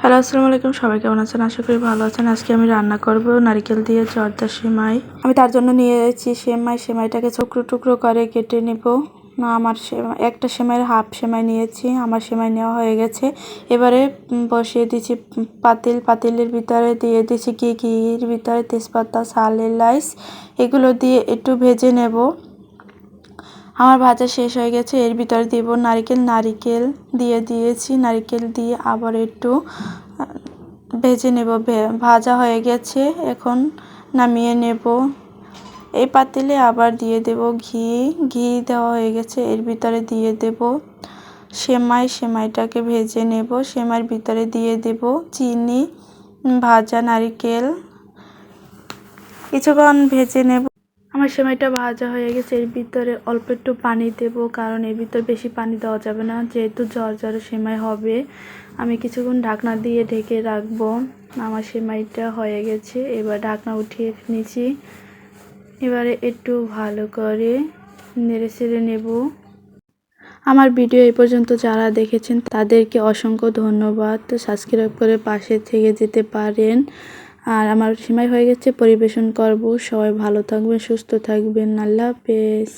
Hello, আসসালামু আলাইকুম। সবাই কেমন আছেন? আশা করি ভালো আছেন। আজকে আমি রান্না করব নারকেল দিয়ে জর্দা সেমাই। আমি তার জন্য নিয়ে নিয়েছি সেমাই। সেমাইটাকে টুকরো টুকরো করে কেটে নেব। না, আমার সেমাই একটা সেমাইয়ের হাফ সেমাই নিয়েছি। আমার সেমাই নেওয়া হয়ে গেছে। এবারে বসিয়ে দিয়েছি পাতিল। পাতিলের ভিতরে দিয়ে দিয়েছি ঘি ঘির ভিতরে তেজপাতা, সাল, এলাইচ। এগুলো দিয়ে একটু ভেজে নেব। আমার ভাজা শেষ হয়ে গেছে, এর ভিতরে দিব নারিকেল। নারিকেল দিয়ে দিয়েছি, নারিকেল দিয়ে আবার একটু ভেজে নেব। ভাজা হয়ে গেছে, এখন নামিয়ে নেব। এই পাতিলে আবার দিয়ে দেব ঘি। ঘি দেওয়া হয়ে গেছে, এর ভিতরে দিয়ে দেব সেমাই। সেমাইটাকে ভেজে নেব, সেমাইয়ের ভিতরে দিয়ে দেব চিনি, ভাজা নারিকেল। কিছুক্ষণ ভেজে নেব। আমার সেমাইটা ভাজা হয়ে গেছে, এর ভিতরে অল্প একটু পানি দেব, কারণ এর ভিতরে বেশি পানি দেওয়া যাবে না। যেহেতু জ্বর জ্বরে সেমাই হবে, আমি কিছুক্ষণ ঢাকনা দিয়ে ঢেকে রাখব। আমার সেমাইটা হয়ে গেছে, এবার ঢাকনা উঠিয়ে নিয়েছি এবারে একটু ভালো করে নেড়ে চেড়ে নেব। আমার ভিডিও এই পর্যন্ত যারা দেখেছেন, তাদেরকে অসংখ্য ধন্যবাদ। সাবস্ক্রাইব করে পাশে থেকে যেতে পারেন। আর আমার সময় হয়ে গেছে। পরিবেশন করব। সবাই ভালো থাকবেন সুস্থ থাকবেন। আল্লাহ হাফেজ।